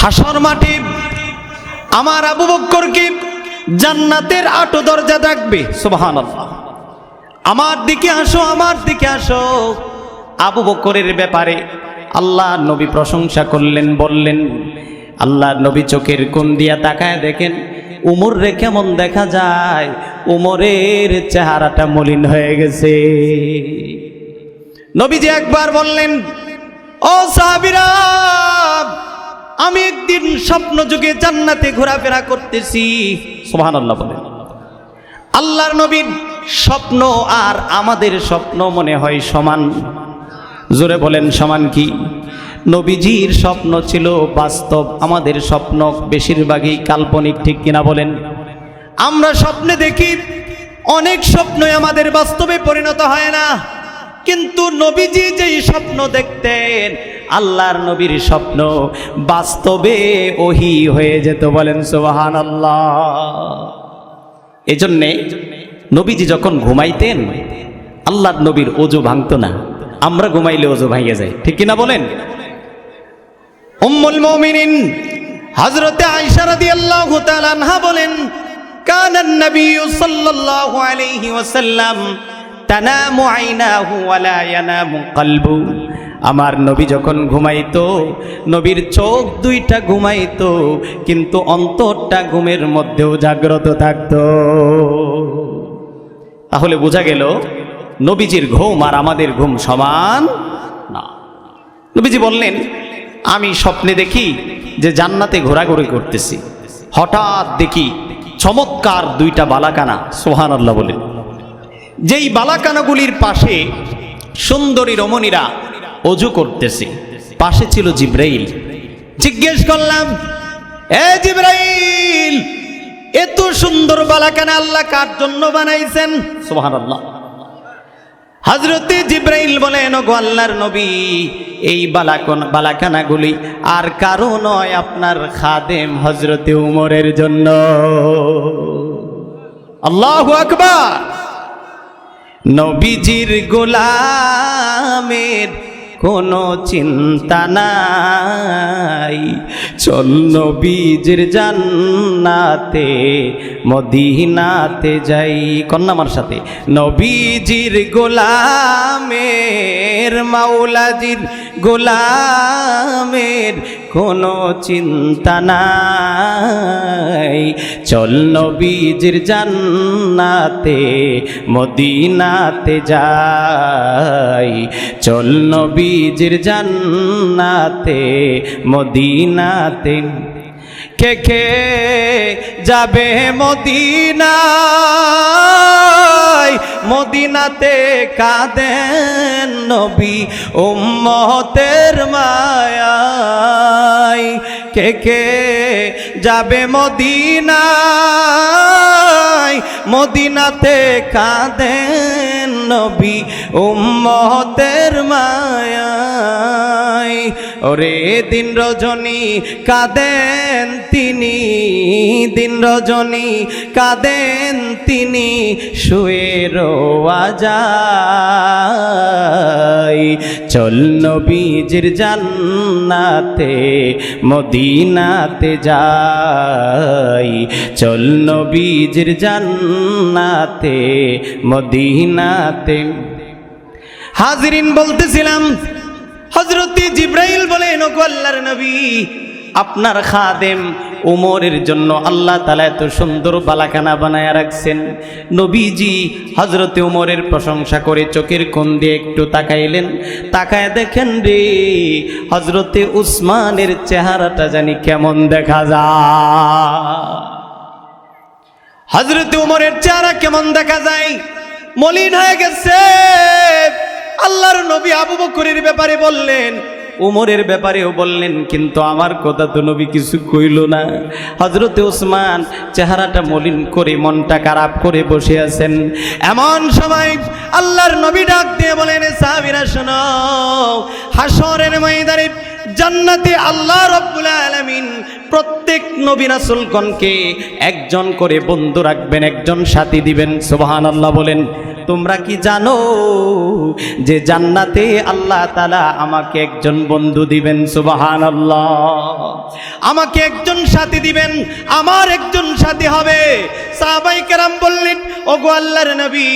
হাসর মাঠে আমার আবু বক্করকে জান্নাতের আটো দরজা ডাকবে সুবহান আমার দিকে আসো, আমার দিকে আসো। আবু বকরের ব্যাপারে আল্লাহ নবী প্রশংসা করলেন, বললেন, আল্লাহ নবী চোখের কোন দিয়া তাকায় দেখেন, উমর রে কেমন দেখা যায়? উমরের চেহারাটা মলিন হয়ে গেছে। নবীজি একবার বললেন, ও সাহাবিরা আমি একদিন স্বপ্ন যুগে জান্নাতে ঘোরাফেরা করতেছি। সোহান আল্লাহ বলেন আল্লাহর নবীর স্বপ্ন আর আমাদের স্বপ্ন মনে হয় সমান। জোরে বলেন সমান কি? নবীজির স্বপ্ন ছিল বাস্তব আমাদের স্বপ্ন বেশিরভাগই কাল্পনিক ঠিক কিনা বলেন? আমরা স্বপ্নে দেখি অনেক স্বপ্নই আমাদের বাস্তবে পরিণত হয় না। কিন্তু নবীজি যেই স্বপ্ন দেখতেন আল্লাহর নবীর স্বপ্ন বাস্তবে ওহি হয়ে যেত বলেন সোহান আল্লাহ এজন্যে নবীজি যখন ঘুমাইতেন, আল্লাহর নবীর ওজু ভাঙতো না। আমরা ঘুমাইলে ওজু ভাঙে যায়। ঠিক কিনা বলেন? উম্মুল মুমিনিন হযরতে আয়েশা রাদিয়াল্লাহু তাআলা আনহা বলেন কানা নবী সাল্লাল্লাহু আলাইহি ওয়াসাল্লাম তানামু আইনাহু ওয়া লা ইয়ানামু কলবু। আমার নবী যখন ঘুমাইতো, নবীর চোখ দুইটা ঘুমাইতো, কিন্তু অন্তরটা ঘুমের মধ্যেও জাগ্রত থাকতো। তাহলে বোঝা গেল, নবীজির ঘুম আর আমাদের ঘুম সমান না। নবীজি বললেন, আমি স্বপ্নে দেখি যে জান্নাতে ঘোরাঘুরি করতেছি। হঠাৎ দেখি চমৎকার দুইটা বালাকানা সোহান আল্লাহ বলেন যেই বালাকানাগুলির পাশে সুন্দরী রমণীরা অজু করতেছে। পাশে ছিল জিব্রাইল। জিজ্ঞেস করলাম, এ জিব্রাইল, এত সুন্দর বালাকানা আল্লাহ কার জন্য বানাইছেন? সোহান আল্লাহ হজরতে জিব্রাইল বলেন গো আল্লাহর নবী, এই বালাকন বালাখানাগুলি আর কারও নয় আপনার খাদেম হজরতে উমরের জন্য। আল্লাহ আকবার। নবীজির গোলামের কোনো চিন্তা নাই। চল বীজের জান্নাতে মদিনাতে যাই। কন্যামার সাথে। নবীজির গোলামের, মাওলাজির গোলামের কোনো চিন্তা নাই। চল নবীজির জান্নাতে, মদিনাতে যাই। চল নবীজির জান্নাতে, মদিনাতে কে যাবে মদিনায়? মদিনাতে কাঁদেন নবী উম্মতের মায়ায়। কে কে যাবে মদিনায়? মদিনাতে কাঁদেন নবী উম্মতের মায়ায়। ওরে দিন রজনী কাঁদেন তিনি, দিন রজনী কাঁদেন তিনি, শুয়ে যায়। চল নবীজির জান্নাতে, মদিনাতে যাই। চল নবীজির জান্নাতে, মদিনাতে। হাজরিন বলতেছিলাম হজরতি জিব্রাইল বলেন আল্লাহর নবী, আপনার খাদেম উমরের জন্য আল্লাহ তালা এত সুন্দর বালাখানা বানায় রাখছেন। নবীজি হজরতে উমরের প্রশংসা করে চোখের কোন দিয়ে একটু তাকাইলেন। তাকায় দেখেন রে হজরতে উসমানের চেহারাটা জানি কেমন দেখা যায়। হজরতে উমরের চেহারা কেমন দেখা যায়? মলিন হয়ে গেছে। আল্লাহর নবী আবু বকরের ব্যাপারে বললেন, উমরের ব্যাপারেও বললেন, কিন্তু আমার কথা তো নবী কিছু কইল না। হজরতে ওসমান চেহারাটা মলিন করে মনটা খারাপ করে বসে আছেন। এমন সময় আল্লাহর নবী ডাক দিয়ে বলেন সাহাবিরা, শোনো হাসরের ময়দানে জান্নাতে আল্লাহ রব্বুল আলামিন প্রত্যেক নবী রাসূলগণকে একজন করে বন্ধু রাখবেন, একজন সাথী দিবেন। সুবহানাল্লাহ বলেন, তোমরা কি জানো যে জান্নাতে আল্লাহ তাআলা আমাকে একজন বন্ধু দিবেন? সুবহানাল্লাহ। আমাকে একজন সাথী দিবেন, আমার একজন সাথী হবে। সাহাবাই কেরাম বললেন, ওগো আল্লাহর নবী,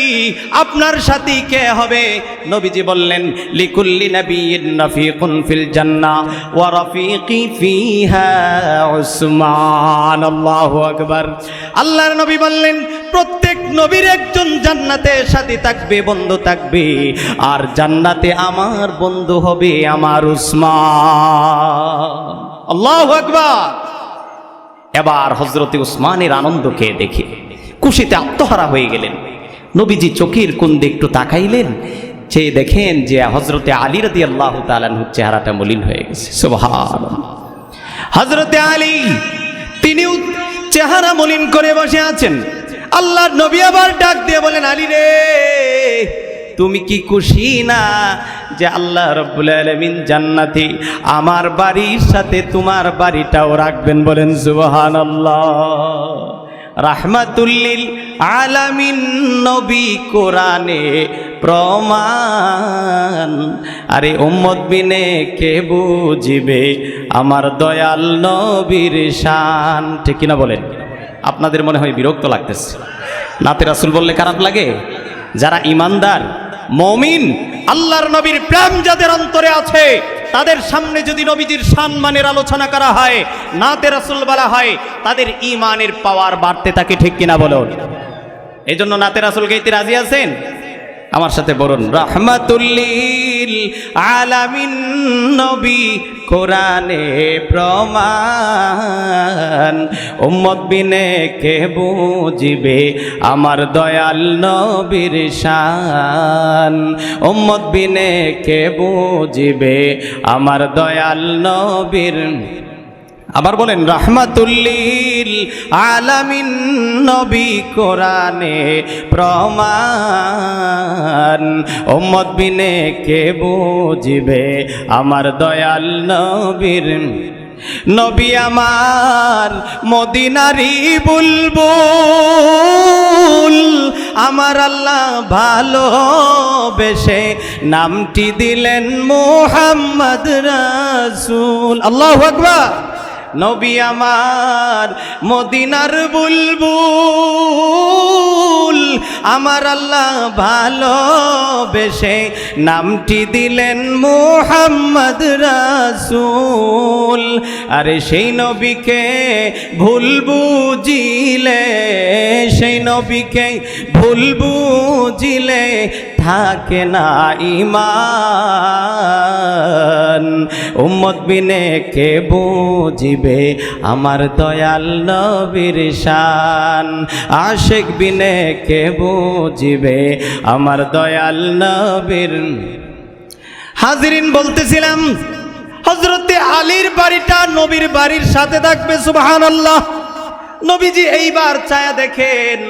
আপনার সাথী কে হবে? নবীজি বললেন, লিকুল্লি নবিয়্যিন রাফিকুন ফিল জান্নাহ। রাফিকি ফিহা উসমান আল্লাহু আকবার আল্লাহর নবী বললেন, প্রত্যেক নবীর একজন জান্নাতে সাথী থাকবে, বন্ধু থাকবে, আর জান্নাতে আমার বন্ধু হবে আমার উসমান। আল্লাহু আকবার। এবার হজরতে উসমানের আনন্দকে দেখে খুশিতে আত্মহারা হয়ে গেলেন। নবীজি চোখের কুন্দে একটু তাকাইলেন যে দেখেন যে হজরতে আলী রাদি আল্লাহ তালানহুর চেহারাটা মলিন হয়ে গেছে। সুবহান হজরতে আলী, তিনিও চেহারা মলিন করে বসে আছেন। আল্লাহর নবী আবার ডাক দিয়ে বলেন, আলী রে, তুমি কি খুশি না যে আল্লাহ রব্বুল আলমিন জান্নাতি আমার বাড়ির সাথে তোমার বাড়িটাও রাখবেন? বলেন সুবহান আল্লাহ রাহমাতুল্লিল আলামিন নবী কোরআনে প্রমাণ। আরে উম্মত বিনে কে বুঝিবে? আমার দয়াল নবীর শান। ঠিক কিনা বলেন? আপনাদের মনে হয় বিরক্ত লাগতেছে। নাতে রাসুল বললে খারাপ লাগে? যারা ইমানদার মমিন, আল্লাহর নবীর প্রেম যাদের অন্তরে আছে, তাদের সামনে যদি নবীজির সম্মানের আলোচনা করা হয়, নাতে রাসুল বলা হয়, তাদের ইমানের পাওয়ার বাড়তে থাকে, ঠিক কিনা বলুন? এই জন্য নাতে রাসুল গাইতে রাজি আছেন? আমার সাথে বলুন, রহমাতুল্লিল আলামিন নবী, কোরআনে প্রমাণ, উম্মত বিনে কে বুঝিবে আমার দয়াল নবীর শান? উম্মত বিনে কে বুঝিবে আমার দয়াল নবীর আবার বলেন, রাহমাতুল্লিল আলামিন নবী কোরআনে প্রমাণ, উম্মত বিনে কে বুঝিবে আমার দয়াল নবীর? নবী আমার মদিনারি বুলবুল, আমার আল্লাহ ভালো বেশে নামটি দিলেন মোহাম্মদ রাসূল। আল্লাহু আকবার। নবী আমার মদিনার বুলবুল। আমার আল্লাহ ভালোবেসে নামটি দিলেন মোহাম্মদ রাসূল। আরে সেই নবীকে ভুল বুঝিলে, সেই নবীকে ভুল বুঝিলে থাকে না ইমান উম্মত বিনে কে বুঝিবে আমার দয়াল নবীর শান? আশেক বিনে কে বুঝিবে আমার দয়াল নবীর হাজিরিন বলতেছিলাম হজরতে আলীর বাড়িটা নবীর বাড়ির সাথে থাকবে সুবাহান আল্লাহ নবীজি এইবার ছায়া দেখেন।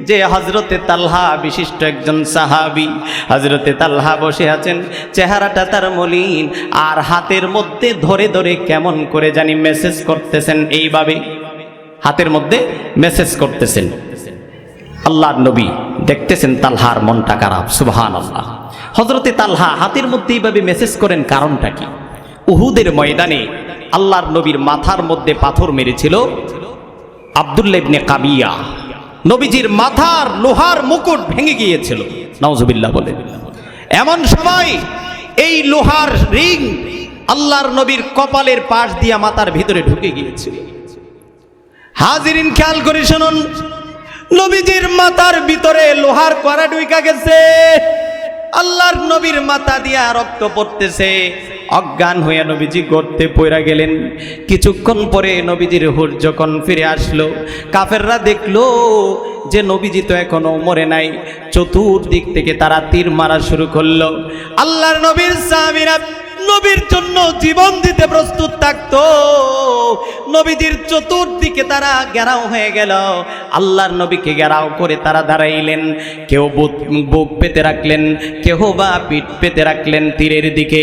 যে হজরতে তালহা বিশিষ্ট একজন সাহাবি। হজরতে তালহা বসে আছেন, চেহারাটা তার মলিন, আর হাতের মধ্যে ধরে ধরে কেমন করে জানি মেসেজ করতেছেন এইভাবে। হাতের মধ্যে মেসেজ করতেছেন। আল্লাহর নবী দেখতেছেন তালহার মনটা খারাপ সুবহান আল্লাহ হজরতে তালহা হাতের মধ্যে এইভাবে মেসেজ করেন কারণটা কি? উহুদের ময়দানে আল্লাহর নবীর মাথার মধ্যে পাথর মেরেছিল আবদুল্লা ইবনে কাবিয়া। নবীজির মাথার লোহার মুকুট ভেঙে গিয়েছিল। নওজুবিল্লাহ বলে। এমন সময় এই লোহার রিং আল্লাহর নবীর কপালের পাশ দিয়া মাথার ভিতরে ঢুকে গিয়েছিল। হাজিরিন খেয়াল করে শুনুন, নবীজির মাথার ভিতরে লোহার কড়া ডুইকা গেছে। আল্লাহর নবীর মাথা দিয়া রক্ত পড়তেছে। অজ্ঞান হয়ে নবীজি গড়তে পইরা গেলেন। কিছুক্ষণ পরে নবীজির হুর যখন ফিরে আসলো, কাফেররা দেখল যে নবীজি তো এখনও মরে নাই। চতুর্দিক থেকে তারা তীর মারা শুরু করল। আল্লাহর নবীর সাহাবীরা নবীর জন্য জীবন দিতে প্রস্তুত থাকতো। নবীজির চতুর্দিকে তারা ঘেরাও হয়ে গেল। আল্লাহর নবীকে গেরাও করে তারা দাঁড়াইলেন। কেউ বুক পেতে রাখলেন কেউ বা পিঠ পেতে রাখলেন তীরের দিকে।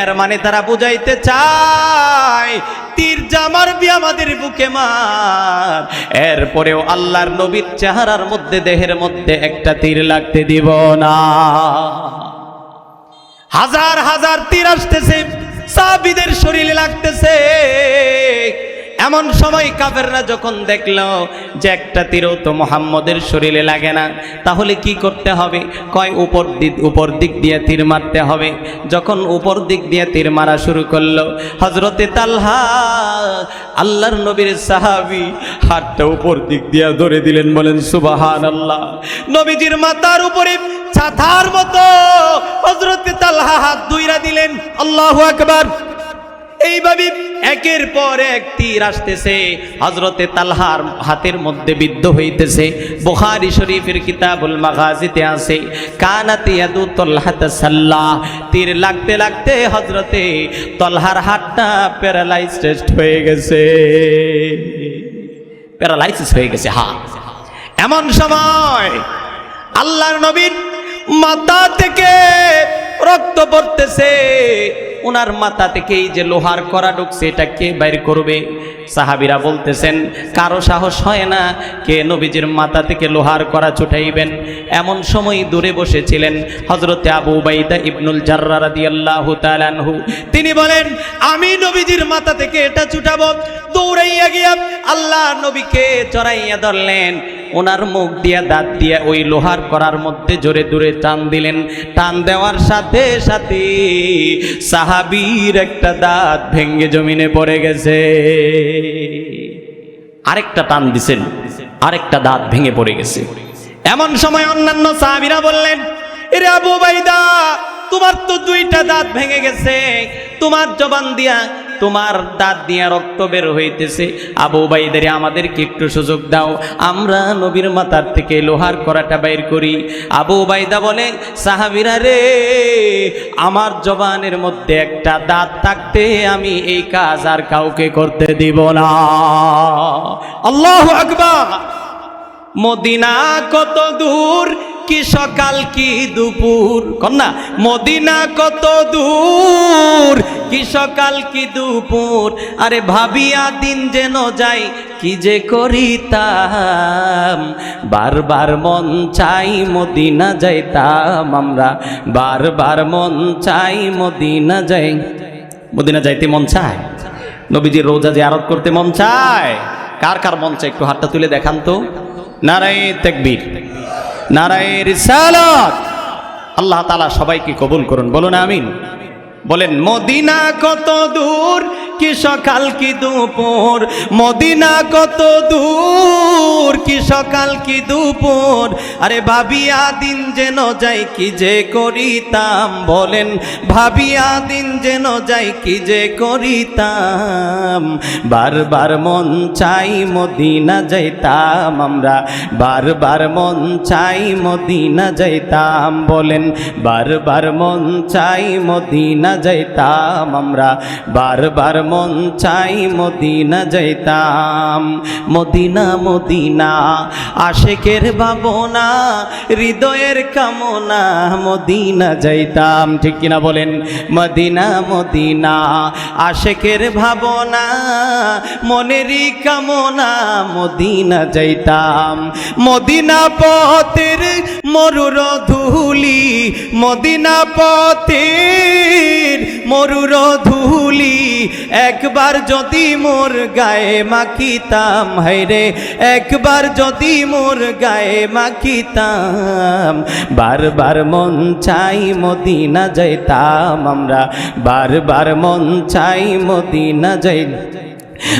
এর মানে তারা বুঝাইতে চায়, তীর জামার বি আমাদের বুকে মার। এরপরেও আল্লাহর নবীর চেহারার মধ্যে, দেহের মধ্যে একটা তীর লাগতে দিব না। হাজার হাজার তীর আসতেছে সাবিদের শরীরে লাগতেছে। এমন সময় কাফেররা যখন দেখল যে একটা তীরও তো মোহাম্মদের শরীরে লাগে না, তাহলে কি করতে হবে? কয়, উপর দিক উপর দিক দিয়ে তীর মারতে হবে। যখন উপর দিক দিয়ে তীর মারা শুরু করল হজরতে তালহা, আল্লাহর নবীর সাহাবি হাতটা উপর দিক দিয়ে ধরে দিলেন, বলেন সুবাহান আল্লাহ নবীজির মাথার উপরে ছাতার মতো হজরতে তালহা হাত দুইরা দিলেন, আল্লাহ আকবার। এইভাবে একের পর এক তীর আসতেছে। হজরতে তালহার হাতের মধ্যে বিদ্ধ হইতেছে। বুখারি শরীফের কিতাবুল মাগাজিতে আছে, কানাতি ইয়াদু তলহাত সাল্লাহ তীর লাগতে লাগতে হজরতে তলহার হাতটা প্যারালাইজড হয়ে গেছে। প্যারালাইসিস হয়ে গেছে, হা। এমন সময় আল্লাহর নবীর মাথা থেকে রক্ত পড়তেছে। ওনার মাথা থেকে এই যে লোহার করা ঢুকছে, এটা কে বাইর করবে? সাহাবিরা বলতেছেন, কারও সাহস হয় না কে নবীজির মাথা থেকে লোহার করা ছুটাইবেন। এমন সময় দূরে বসেছিলেন হজরতে আবু বাইদা ইবনুল জার্রা রাদিয়াল্লাহু তাআলাহু তিনি বলেন, আমি নবীজির মাথা থেকে এটা ছুটাবো। দৌড়াইয়া গিয়া আল্লাহ নবীকে চড়াইয়া ধরলেন। ওনার মুখ দিয়া দাঁত দিয়া ওই লোহার করার মধ্যে জোরে দূরে টান দিলেন। টান দেওয়ার সাথে সাথে সাহাবীর একটা দাঁত ভেঙ্গে জমিনে পড়ে গেছে। আরেকটা টান দিছেন, আরেকটা দাঁত ভেঙে পড়ে গেছে। এমন সময় অন্যান্য সাহাবীরা বললেন, এরে আবু বাইদা তোমার তো দুইটা দাঁত ভেঙে গেছে। তোমার জবান দিয়া তোমার দাঁত দিয়া রক্ত বের হইতেছে। আবু বাইদারে আমাদেরকে একটু সুযোগ দাও। আমরা নবীর মাথার থেকে লোহার করাটা বাইর করি। আবু বাইদা বলে, সাহাবিরা রে, আমার জবানের মধ্যে একটা দাঁত থাকতে আমি এই কাজ আর কাউকে করতে দিব না। আল্লাহ আকবার। মদিনা কত দূর? কি সকাল, কি দুপুর? কন্যা মদিনা কত দূর? কি সকাল, কি দুপুর? আরে ভাবিয়া দিন যেন যাই কি যে করিতাম? বারবার মন চাই মদিনা যাইতাম আমরা। বারবার মন চাই মদিনা যাই। মদিনা যাইতে মন চায়? নবীজির রোজা যে আরত করতে মন চায়? কার কার মন চায়? একটু হাতটা তুলে দেখান তো। নারায় তেকবীর। নারায় সালাত আল্লাহ তালা সবাইকে কবুল করুন বলুন আমিন। বলেন, মদিনা কত দূর? কি সকাল, কি দুপুর? মদিনা কত দূর? কি সকাল, কি দুপুর? আরে ভাবিয়া দিন যেন যাই কি যে করিতাম? বলেন, ভাবিয়া দিন যেন যাই কি যে করিতাম? বারবার মন চাই মদিনা যাইতাম আমরা। বারবার মন চাই মদিনা যাইতাম। বলেন, বারবার মন চাই মদিনা যাইতাম আমরা। বারবার মন চাই মদিনা যাইতাম। মদিনা মদিনা, আশেকের ভাবনা, হৃদয়ের কামনা, মদিনা যাইতাম। ঠিক কিনা বলেন? মদিনা মদিনা, আশেকের ভাবনা, মনেরই কামনা, মদিনা যাইতাম। মদিনা পথের মরুর ধুলি মদিনা পথের মরুর ধুলি। একবার যদি মোর গায়ে মাখিতাম হাইরে একবার যদি মোর গায়ে মাখিতাম। বারবার মন চাই মদিনা যাইতাম আমরা, বারবার মন চাই মদিনা যাই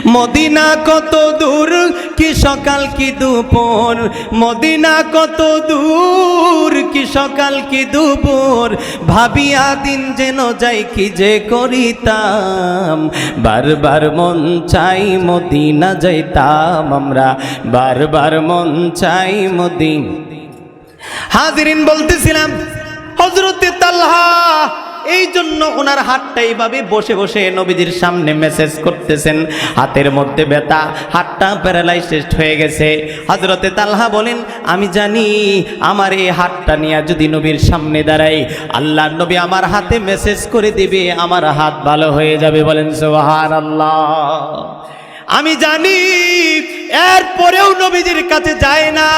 মদিনা কত দূর? কি সকাল, কি দুপুর? মদিনা কত দূর? কি সকাল, কি দুপুর? ভাবিয়া দিন যেন যাই, কি যে করিতাম? বারবার মন চাই মদিনা যাইতাম আমরা। বারবার মন চাই মদিন। হাজিরিন বলতেছিলাম হজরতে তাল্হা এই জন্য ওনার হাতটা এইভাবে বসে বসে নবীজির সামনে মেসেজ করতেছেন। হাতের মধ্যে ব্যথা, হাতটা প্যারালাইসিস হয়ে গেছে। হজরতে তালহা বলেন, আমি জানি আমার এই হাতটা নিয়ে যদি নবীর সামনে দাঁড়াই, আল্লাহ নবী আমার হাতে মেসেজ করে দিবে, আমার হাত ভালো হয়ে যাবে বলেন সোহার আল্লাহ আমি জানি এরপরেও নবীজির কাছে যায় না।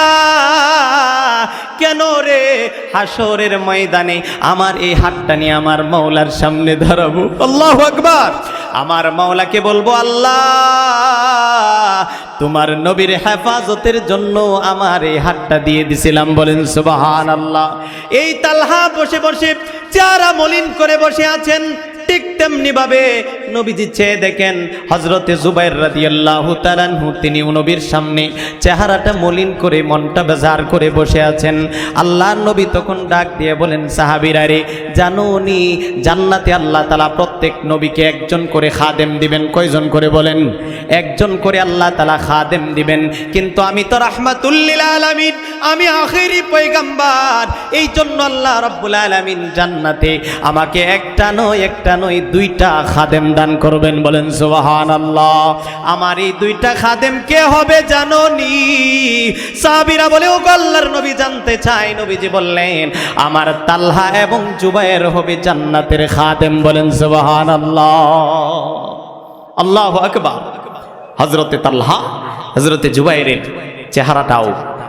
কেন রে? হাসরের ময়দানে আমার এই হাতটা নিয়ে আমার মৌলার সামনে ধরাবো। আল্লাহ আকবার। আমার মাওলাকে বলব, আল্লাহ, তোমার নবীর হেফাজতের জন্য আমার এই হাতটা দিয়ে দিছিলাম। বলেন সুবাহান আল্লাহ এই তালহা বসে বসে চারা মলিন করে বসে আছেন। ঠিক তেমনি ভাবে নবীজি চেয়ে দেখেন হজরতে জুবাইর রাদিয়াল্লাহু তাআলাহু তিনি নবীর সামনে চেহারাটা মলিন করে, মনটা বেজার করে বসে আছেন। আল্লাহর নবী তখন ডাক দিয়ে বলেন, সাহাবীরা রে জানো নি জান্নাতে আল্লাহ তালা প্রত্যেক নবীকে একজন করে খাদেম দিবেন। কয়জন করে বলেন? একজন করে আল্লাহ তালা খাদেম দিবেন। কিন্তু আমি তো রাহমাতুল্লিল আমি আখেরি পয়গাম্বার। এই জন্য আল্লাহ রাব্বুল আলামিন জান্নাতে আমাকে একটা নয় একটা নয় দুইটা খাদেম দান করবেন বলেন সুবাহান আল্লাহ আমার এই দুইটা খাদেম কে হবে জানো নি সাহাবীরা বলে ও আল্লাহর নবী জানতে চাই। নবীজি বললেন, আমার তালহা এবং জুবায়ের হবে জান্নাতের খাদেম বলেন সুবাহান আল্লাহ আল্লাহ আকবার। হজরতে তাল্লাহা হজরতে জুবাইরের চেহারাটাও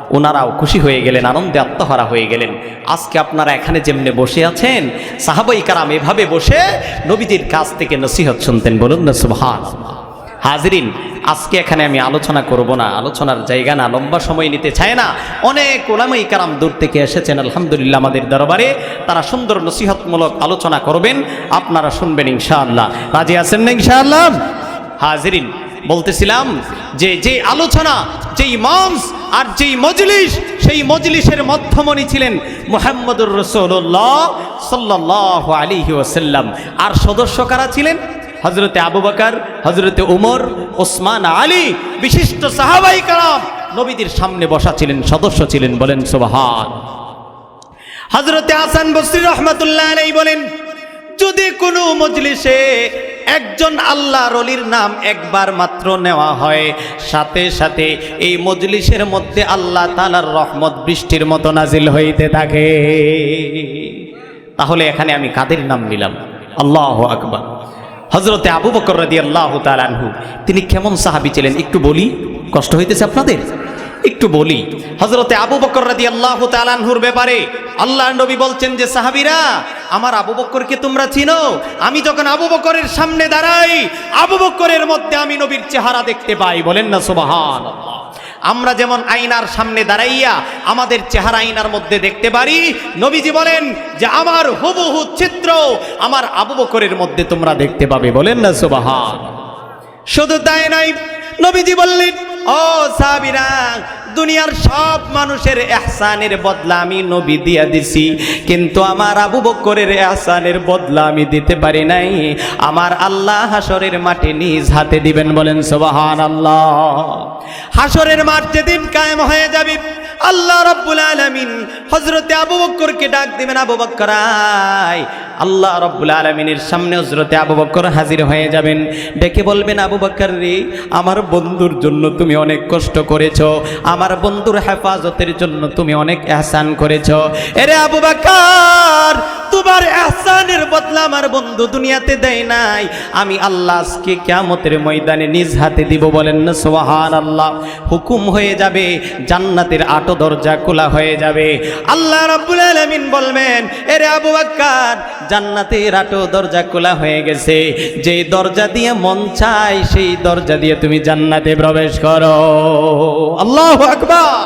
ওনারাও খুশি হয়ে গেলেন, আনন্দে আত্মহারা হয়ে গেলেন। আজকে আপনারা এখানে যেমনে বসে আছেন, সাহাবাই কারাম এভাবে বসে নবীজির কাছ থেকে নসিহত শুনতেন বলুন না সুবহান হাজরিন, আজকে এখানে আমি আলোচনা করব না, আলোচনার জায়গা না, লম্বা সময় নিতে চায় না। অনেক ওলামাই কারাম দূর থেকে এসেছেন, আলহামদুলিল্লাহ, আমাদের দরবারে। তারা সুন্দর নসিহতমূলক আলোচনা করবেন, আপনারা শুনবেন ইনশাআল্লাহ। রাজি আছেন না ইনশাআল্লাহ? হাজরিন বলতেছিলাম যে যে আলোচনা যেই মঞ্চ আর যেই মজলিস, সেই মজলিসের মধ্যমণি ছিলেন মুহাম্মদুর রসুল্লাহ সাল্লাহ আলী ওসাল্লাম আর সদস্য কারা ছিলেন? হজরতে আবু বকর হজরতে উমর, ওসমান, আলী, বিশিষ্ট সাহাবাই কালাম নবীদের সামনে বসা ছিলেন, সদস্য ছিলেন বলেন সুবাহান। হজরতে আসান বসরি রহমতুল্লাহ আলাই বলেন যদি কোনো মজলিসে একজন আল্লাহ রলির নাম একবার মাত্র নেওয়া হয়, সাথে সাথে এই মজলিসের মধ্যে আল্লাহ তালার রহমত বৃষ্টির মতো নাজিল হইতে থাকে। তাহলে এখানে আমি কাদের নাম নিলাম? আল্লাহ আকবার। হজরতে আবু বকর রাদি আল্লাহ তালানহু তিনি কেমন সাহাবি ছিলেন একটু বলি? কষ্ট হইতেছে আপনাদের? একটু বলি হজরতে আবু বকর রাদি আল্লাহ তালানহুর ব্যাপারে আল্লাহ নবী বলছেন যে, সাহাবিরা, আমার আবু বক্করকে তোমরা চিনো? আমি যখন আবু বকরের সামনে দাঁড়াই, আবু বক্করের মধ্যে আমি নবীর চেহারা দেখতে পাই। বলেন না সুবাহান আমরা যেমন আয়নার সামনে দাঁড়াইয়া আমাদের চেহারা আয়নার মধ্যে দেখতে পারি, নবীজি বলেন যে, আমার হুবহু চিত্র আমার আবু বকরের মধ্যে তোমরা দেখতে পাবে। বলেন না সুবাহান শুধু তাই নাই নবীজি বললেন ও সাবিরা, দুনিয়ার সব মানুষের এহসানের বদলা আমি নবী দিয়া দিছি। কিন্তু আমার আবু বকরের এহসানের বদলা আমি দিতে পারি নাই। আমার আল্লাহ হাসরের মাঠে নিজ হাতে দিবেন বলেন সোবাহান আল্লাহ হাসরের মাঠ যেদিন কায়েম হয়ে যাবে আল্লাহ রব্বুল আলামিন হজরতে আবু বক্করকে ডাক দিবেন, আবু বক্কর আয়। আল্লাহ রব্বুল আলামিনের সামনে হজরতে আবু বক্কর হাজির হয়ে যাবেন। ডেকে বলবেন, আবু বক্কর রে, আমার বন্ধুর জন্য তুমি অনেক কষ্ট করেছ। আমার বন্ধুর হেফাজতের জন্য তুমি অনেক এহসান করেছ। এরে আবু বক্কর তোমার এহসানের বদলা আমার বন্ধু দুনিয়াতে দেয় নাই। আমি আল্লাহ আজকে কিয়ামতের ময়দানে নিজ হাতে দিব বলেন না সুবহান আল্লাহ হুকুম হয়ে যাবে, জান্নাতের আটো দরজা খোলা হয়ে যাবে। আল্লাহ রাব্বুল আলামিন বলবেন, এরে আবু বকর জান্নাতের আটো দরজা খোলা হয়ে গেছে। যেই দরজা দিয়ে মন চায়, সেই দরজা দিয়ে তুমি জান্নাতে প্রবেশ করো। আল্লাহু আকবার।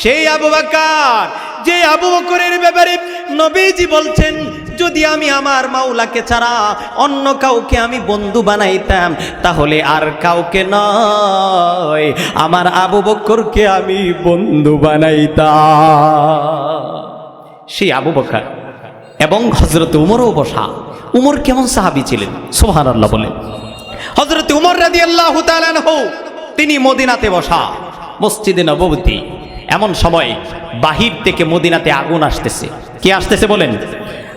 সেই আবু বকর যে আবু বকরের ব্যাপারে নবীজি বলছেন, যদি আমি আমার মাওলাকে ছাড়া অন্য কাউকে আমি বন্ধু বানাইতাম, তাহলে আর কাউকে নয়। আমার আবু বকরকে আমি বন্ধু বানাইতাম। সেই আবু বকর এবং হজরত উমরও বসা। উমর কেমন সাহাবি ছিলেন? সোহান আল্লাহ বলেন। হজরত উমর রাদি আল্লাহ তিনি মদিনাতে বসা, মসজিদে নববতী। এমন সময় বাহির থেকে মদিনাতে আগুন আসতেছে। কে আসতেছে বলেন?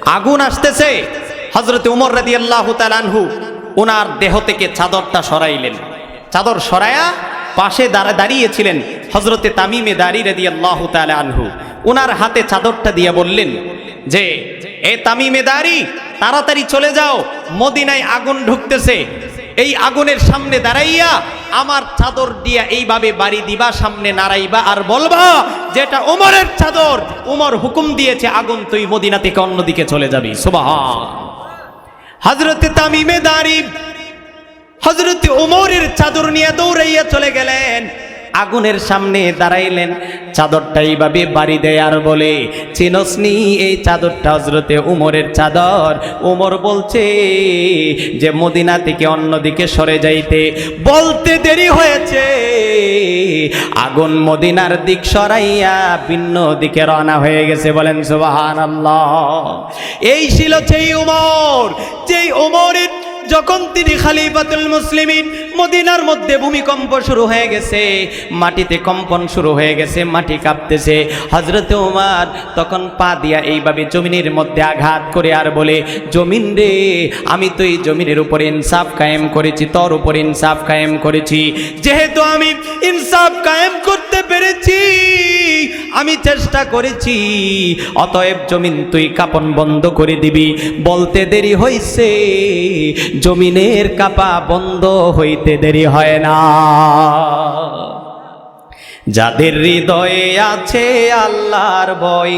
আগুন আসতেছে। হজরত উমর রাদি আল্লাহ তালানহু ওনার দেহ থেকে চাদরটা সরাইলেন। চাদর সরায়া পাশে দাঁড়া দাঁড়িয়েছিলেন হজরতে তামিমে দাঁড়ি রেদি আল্লাহ আনহু। ওনার হাতে চাদরটা দিয়ে বললেন, যে, এ তামিমে দাঁড়ি তাড়াতাড়ি চলে যাও, মদিনায় আগুন ঢুকতেছে। এই আগুনের সামনে দাঁড়াইয়া আমার চাদর দিয়া এইভাবে বাড়ি দিবা, সামনে নাড়াইবা আর বলবা, যেটা উমরের চাদর, উমর হুকুম দিয়েছে, আগুন তুই মদিনা থেকে অন্যদিকে চলে যাবি। সুবাহ হজরতে তামিমে দাঁড়ি হজরত উমরের চাদর নিয়ে দৌড়াইয়া চলে গেলেন। আগুনের সামনে দাঁড়াইলেন। চাদরটা এইভাবে বাড়ি দেয় আর বলে, চিনসনি এই চাদরটা হজরতে উমরের চাদর। উমর বলছে, যে মদিনা থেকে অন্যদিকে সরে যাইতে বলতে দেরি হয়েছে। আগুন মদিনার দিক সরাইয়া ভিন্ন দিকে রওনা হয়ে গেছে। বলেন সুবাহান এই ছিল সেই উমর, যেই উমরের যখন তিনি খালিফাতুল মুসলিমিন, মদিনার মধ্যে ভূমিকম্প শুরু হয়ে গেছে, মাটিতে কম্পন শুরু হয়ে গেছে, মাটি কাঁপতেছে। হজরত উমার তখন পা দিয়া এইভাবে জমিনের মধ্যে আঘাত করে আর বলে, জমিন রে, আমি তো এই জমিনের উপর ইনসাফ কায়েম করেছি, তোর উপর ইনসাফ কায়েম করেছি। যেহেতু আমি ইনসাফ কায়েম করতে পেরেছি আমি চেষ্টা করেছি, অতএব জমিন তুই কাপন বন্ধ করে দিবি। বলতে দেরি হইছে, জমিনের কাপা বন্ধ হইতে দেরি হয় না। যাদের হৃদয়ে আছে আল্লাহর ভয়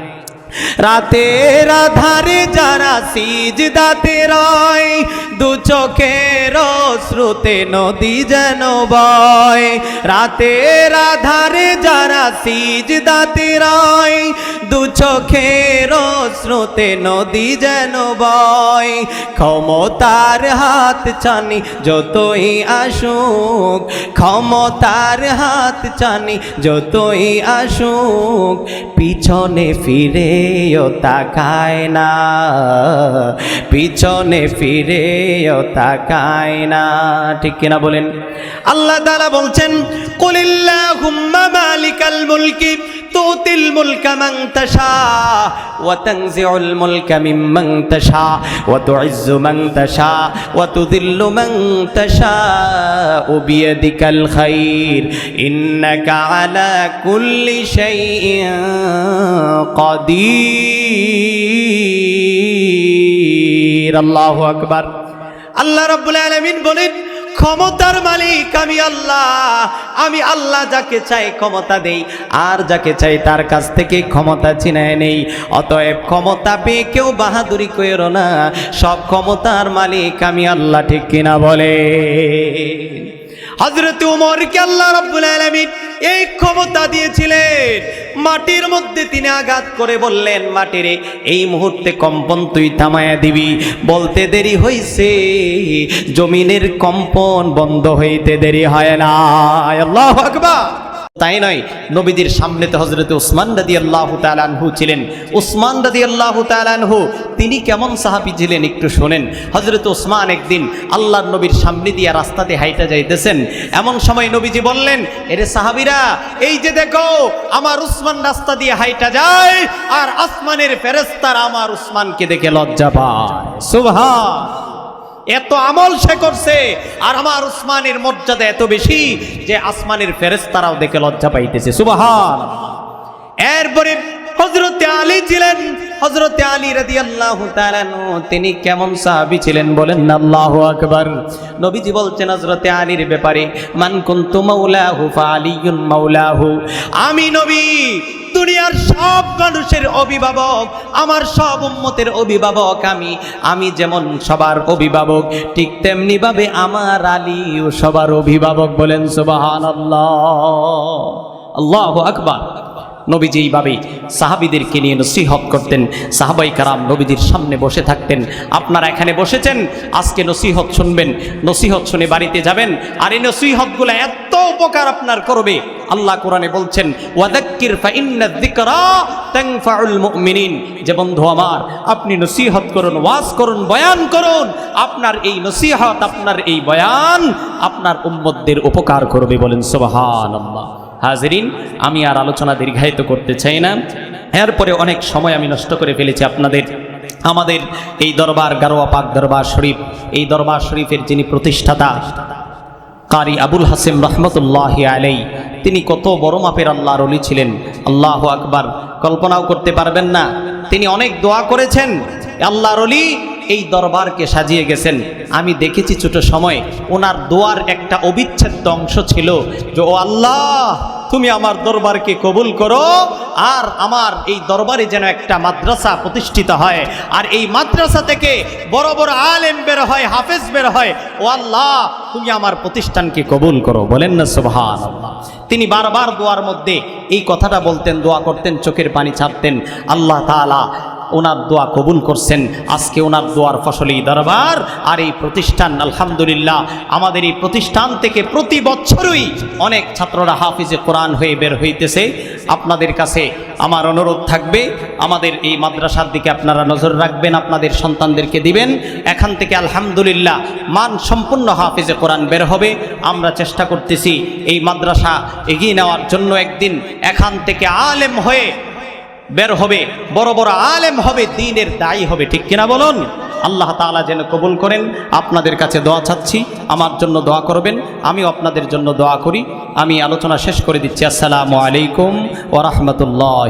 রাতের আধারে যারা সিজ দাতে রয়, দু চোখের শ্রুতে নদী যেন বয়। রাতের আধারে যারা সিজ দাতে রয়, দু চোখের শ্রুতে নদী যেন বয়। ক্ষমতার হাত চানি যতই আসুক, ক্ষমতার হাত চানি যতই আসুক, পিছনে ফিরেও তাকায় না, পিছনে ফিরেও তাকায় না। ঠিক কিনা বলেন? আল্লাহ তাআলা বলছেন, কুলিল্লাহুম্মা মালিকাল মুলকি তুতিল মুলকা মান তাশা, ওয়া তানজিউল মুলকা মিম্মান তাশা, ওয়া তুইজ্জু মান তাশা, ওয়া তুযিল্লু মান তাশা বিয়াদিকাল খাইর, ইন্নাকা আলা কুল্লি শাইইন কাদির। আল্লাহু আকবার। আল্লাহ রাব্বুল আলামিন বলেন ক্ষমতার মালিক আমি আল্লাহ। আমি আল্লাহ যাকে চাই ক্ষমতা দেই, আর যাকে চাই তার কাছ থেকে ক্ষমতা চিনায় নেই। অতএব ক্ষমতা পেয়ে কেউ বাহাদুরি কইরো না। সব ক্ষমতার মালিক আমি আল্লাহ, ঠিক কিনা বলে? হজরত উমরকে আল্লাহ রব্বুল আলামিন এই ক্ষমতা দিয়েছিলেন। মাটির মধ্যে তিনি আঘাত করে বললেন মাটিরে এই মুহূর্তে কম্পন তুই থামায়া দিবি। বলতে দেরি হইছে। জমিনের কম্পন বন্ধ হইতে দেরি হয় না আল্লাহ আকবার। তাই নয় নবীজির সামনে তো হজরত উসমান রাদি আল্লাহ তালানহু ছিলেন। উসমান রাদি আল্লাহ তালানহু তিনি কেমন সাহাবি ছিলেন একটু শোনেন। হজরত উসমান একদিন আল্লাহর নবীর সামনে দিয়ে রাস্তাতে হাইটা যাইতেছেন। এমন সময় নবীজি বললেন, এরে সাহাবিরা, এই যে দেখো, আমার উসমান রাস্তা দিয়ে হাইটা যায়, আর আসমানের ফেরেস্তার আমার উসমানকে দেখে লজ্জা পায়। সুবহান। এত আমল সে করছে, আর আমার উসমানের মর্যাদা এত বেশি যে আসমানের ফেরেস্তারাও দেখে লজ্জা পাইতেছে। সুবাহান এরপরে ছিলেন হজরতে আলী রাদি আল্লাহ তিনি কেমন সাহাবি ছিলেন বলেন, আল্লাহ আকবার। নবীজি বলছেন হজরতে আলীর ব্যাপারে, মান কুন্তু মাওলাহু ফা আলিয়ুন মাওলাহু। আমি নবী, দুনিয়ার সব মানুষের অভিভাবক, আমার সব উম্মতের অভিভাবক আমি। আমি যেমন সবার অভিভাবক, ঠিক তেমনি ভাবে আমার আলীও সবার অভিভাবক বলেন সুবাহান আল্লাহ আল্লাহ আকবার। নবীজি এইভাবে সাহাবিদেরকে নিয়ে নসিহত করতেন। সাহাবাই কারাম নবীজির সামনে বসে থাকতেন। আপনারা এখানে বসেছেন? আজকে নসিহত শুনবেন। নসিহত শুনে বাড়িতে যাবেন। আর এই নসিহতগুলো এত উপকার আপনার করবে। আল্লাহ কোরআনে বলছেন, ওয়াদাক্কির মুমিনিন। যে বন্ধু আমার, আপনি নসিহত করুন, ওয়াজ করুন, বয়ান করুন। আপনার এই নসিহত, আপনার এই বয়ান আপনার উম্মতদের উপকার করবে বলেন, সুবহানাল্লাহ। হাজরিন, আমি আর আলোচনা দীর্ঘায়িত করতে চাই না। এরপরে অনেক সময় আমি নষ্ট করে ফেলেছি আপনাদের, আমাদের এই দরবার, গারোয়া পাক দরবার শরীফ, এই দরবার শরীফের যিনি প্রতিষ্ঠাতা, কারি আবুল হাসিম রহমতুল্লাহ আলাই তিনি কত বড় মাপের আল্লাহর অলি ছিলেন। আল্লাহ আকবার। কল্পনাও করতে পারবেন না। তিনি অনেক দোয়া করেছেন। আল্লাহর অলি এই দরবারকে সাজিয়ে গেছেন। আমি দেখেছি ছোট সময় ওনার দোয়ার একটা অবিচ্ছেদ্য অংশ ছিল যে, ও আল্লাহ, তুমি আমার দরবারকে কবুল করো আর আমার এই দরবারে যেন একটা মাদ্রাসা প্রতিষ্ঠিত হয়। আর এই মাদ্রাসা থেকে বড় বড় আলেম বের হয়, হাফেজ বের হয়। ও আল্লাহ, তুমি আমার প্রতিষ্ঠানকে কবুল করো। বলেন না আল্লাহ তিনি বারবার দোয়ার মধ্যে এই কথাটা বলতেন, দোয়া করতেন, চোখের পানি ছাড়তেন। আল্লাহ তাআলা ওনার দোয়া কবুল করছেন। আজকে ওনার দোয়ার ফসলি দরবার আর এই প্রতিষ্ঠান, আলহামদুলিল্লাহ, আমাদের এই প্রতিষ্ঠান থেকে প্রতি বছরই অনেক ছাত্ররা হাফিজে কোরআন হয়ে বের হইতেছে। আপনাদের কাছে আমার অনুরোধ থাকবে, আমাদের এই মাদ্রাসার দিকে আপনারা নজর রাখবেন, আপনাদের সন্তানদেরকে দিবেন। এখান থেকে আলহামদুলিল্লাহ মান সম্পূর্ণ হাফিজে কোরআন বের হবে। আমরা চেষ্টা করতেছি এই মাদ্রাসা এগিয়ে নেওয়ার জন্য একদিন এখান থেকে আলেম হয়ে বের হবে, বড় বড় আলেম হবে, দিনের দায়ী হবে, ঠিক কিনা বলুন? আল্লাহ তালা যেন কবুল করেন, আপনাদের কাছে দোয়া চাচ্ছি, আমার জন্য দোয়া করবেন, আমিও আপনাদের জন্য দোয়া করি, আমি আলোচনা শেষ করে দিচ্ছি, আসসালামু আলাইকুম ওরহমতুল্লাহ